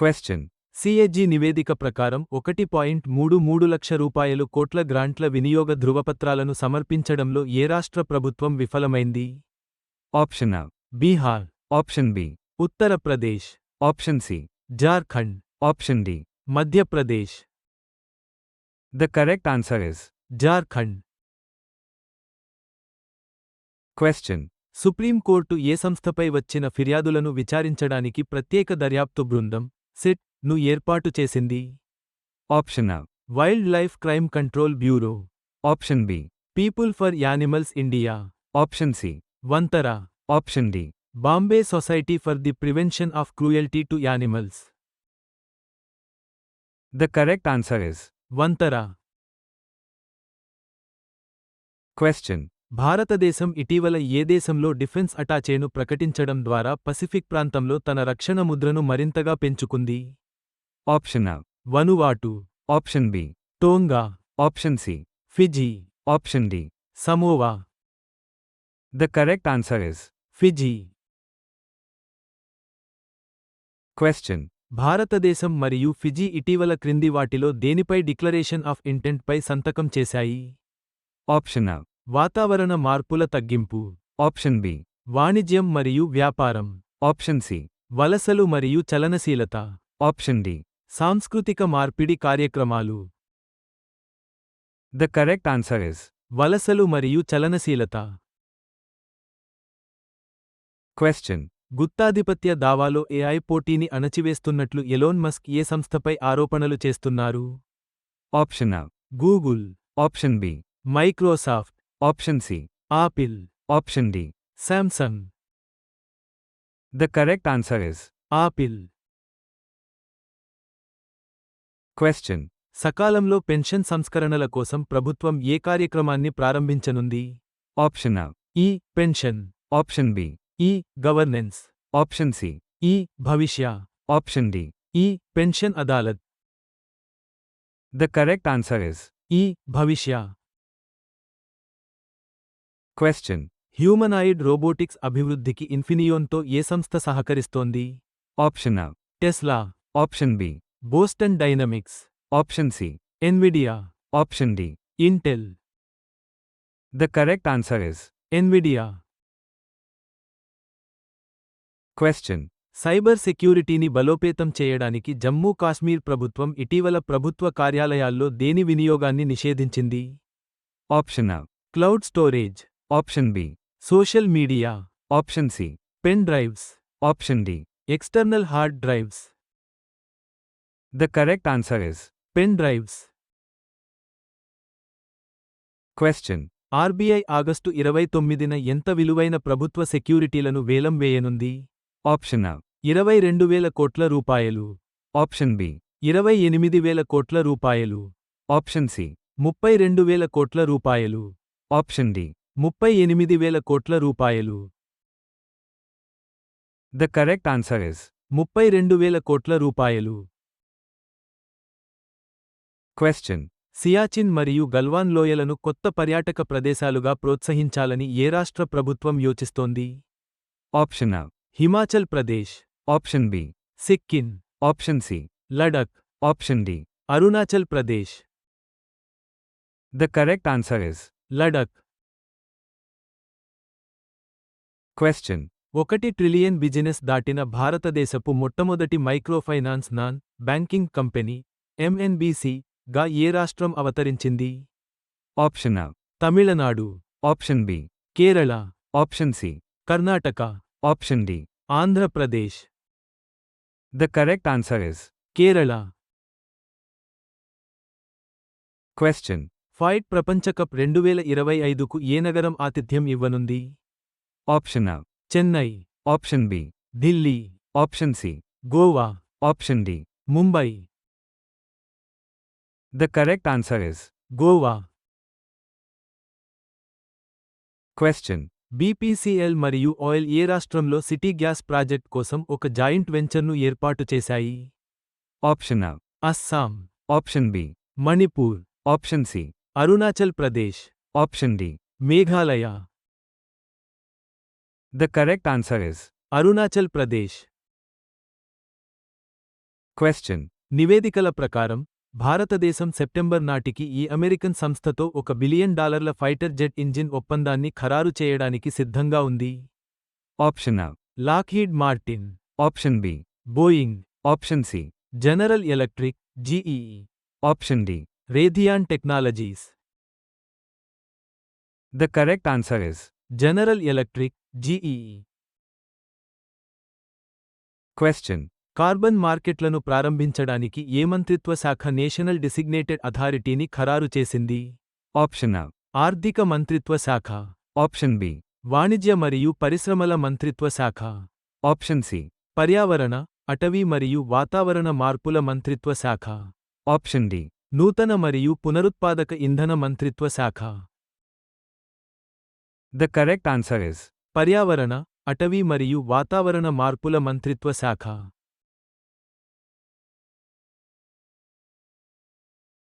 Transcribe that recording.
Question. CAG నివేదిక ప్రకారం ఒకటి పాయింట్ మూడు మూడు లక్ష రూపాయలు కోట్ల గ్రాంట్ల వినియోగ ధృవపత్రాలను సమర్పించడంలో ఏ రాష్ట్ర ప్రభుత్వం విఫలమైంది Option A. Bihar Option B. Uttar Pradesh Option C. Jharkhand Option D. Madhya Pradesh The correct answer is. Jharkhand Question. Supreme court ఏ సంస్థపై వచ్చిన ఫిర్యాదులను విచారించడానికి ప్రత్యేక దర్యాప్తు బృందం సిట్ను ఏర్పాటు చేసింది Option A. Wild life crime control bureau Option B. People for animals India Option C. Vantara Option D. Bombay society for the prevention of cruelty to animals The correct answer is. Vantara Question. భారతదేశం ఇటీవల ఏ దేశంలో defence అటాచేను ప్రకటించడం ద్వారా Pacific ప్రాంతంలో తన రక్షణ ముద్రను మరింతగా పెంచుకుంది Option A. Vanuatu Option B. Tonga Option C. Fiji Option D. Samoa The correct answer is. Fiji Question. భారతదేశం మరియు ఫిజీ ఇటీవల క్రింది వాటిలో దేనిపై డిక్లరేషన్ ఆఫ్ ఇంటెంట్ పై సంతకం చేశాయి Option A. వాతావరణ మార్పుల తగ్గింపు Option B. వాణిజ్యం మరియు వ్యాపారం Option C. వలసలు మరియు చలనశీలత Option D. సాంస్కృతిక మార్పిడి కార్యక్రమాలు The correct answer is. వలసలు మరియు చలనశీలత Question. గుత్తాధిపత్య దావాలో ఏఐ పోటీని అణచివేస్తున్నట్లు ఎలోన్ మస్క్ ఏ సంస్థపై ఆరోపణలు చేస్తున్నారు Option A. Google Option B. Microsoft Option C. Apple Option D. Samsung The correct answer is. Apple Question. సకాలంలో పెన్షన్ సంస్కరణల కోసం ప్రభుత్వం ఏ కార్యక్రమాన్ని ప్రారంభించనుంది Option A. E pension Option B. E governance Option C. E Bhavishya Option D. E pension Adalat The correct answer is. ఈ భవిష్య Question. Humanoid robotics అభివృద్ధికి ఇన్ఫినియోన్తో ఏ సంస్థ సహకరిస్తోంది Option A. Tesla Option B. Boston Dynamics Option C. Nvidia Option D. Intel The correct answer is. Nvidia Question. Cyber సెక్యూరిటీని బలోపేతం చేయడానికి జమ్మూ కాశ్మీర్ ప్రభుత్వం ఇటీవల ప్రభుత్వ కార్యాలయాల్లో దేని వినియోగాన్ని నిషేధించింది Option A. Cloud storage Option B. Social media Option C. Pen drives Option D. External hard drives The correct answer is. Pen drives Question. RBI August ఇరవై తొమ్మిదిన ఎంత విలువైన ప్రభుత్వ సెక్యూరిటీలను వేలం వేయనుంది Option A. ఇరవై రెండు వేల కోట్ల రూపాయలు Option B. ఇరవై ఎనిమిది వేల కోట్ల రూపాయలు Option C. ముప్పై రెండు వేల కోట్ల రూపాయలు Option D. ముప్పై ఎనిమిది వేల కోట్ల రూపాయలు The correct answer is. ముప్పై రెండు వేల కోట్ల రూపాయలు Question. సియాచిన్ మరియు గల్వాన్ లోయలను కొత్త పర్యాటక ప్రదేశాలుగా ప్రోత్సహించాలని ఏ రాష్ట్ర ప్రభుత్వం యోచిస్తోంది Option A. Himachal Pradesh Option B. Sikkim Option C. Ladakh Option D. Arunachal Pradesh The correct answer is. Ladakh Question. ఒకటి ట్రిలియన్ బిజినెస్ దాటిన భారతదేశపు మొట్టమొదటి microfinance non banking company MNBC గా ఏ రాష్ట్రం అవతరించింది Option A. Tamil Nadu Option B. Kerala Option C. Karnataka Option D. Andhra Pradesh The correct answer is. Kerala Question. Fight ప్రపంచకప్ రెండు వేల ఇరవై ఐదుకు ఏ నగరం ఆతిథ్యం ఇవ్వనుంది option A Chennai. Option B Delhi. Option C Goa. Option D Mumbai. The correct answer is Goa. Question BPCL మరియు oil ఏ రాష్ట్రంలో city gas project కోసం ఒక జాయింట్ వెంచర్ను ఏర్పాటు చేశాయి? Option A Assam. Option B Manipur. Option C Arunachal Pradesh. Option D Meghalaya. The correct answer is. Arunachal Pradesh Question. నివేదికల ప్రకారం భారతదేశం సెప్టెంబర్ నాటికి ఈ అమెరికన్ సంస్థతో ఒక బిలియన్ డాలర్ల ఫైటర్ జెట్ ఇంజిన్ ఒప్పందాన్ని ఖరారు చేయడానికి సిద్ధంగా ఉంది Option A. Lockheed Martin Option B. Boeing Option C. General electric GE Option D. Raytheon technologies The correct answer is general electric GE Question. Carbon మార్కెట్లను ప్రారంభించడానికి ఏ మంత్రిత్వ శాఖ నేషనల్ డిసిగ్నేటెడ్ అథారిటీని ఖరారు చేసింది Option A. ఆర్థిక మంత్రిత్వ శాఖ Option B. వాణిజ్య మరియు పరిశ్రమల మంత్రిత్వ శాఖ Option C. పర్యావరణ అటవీ మరియు వాతావరణ మార్పుల మంత్రిత్వ శాఖ Option D. నూతన మరియు పునరుత్పాదక ఇంధన మంత్రిత్వ శాఖ ద కరెక్ట్ ఆన్సర్ ఇస్ పర్యావరణ అటవీ మరియు వాతావరణ మార్పుల మంత్రిత్వ శాఖ.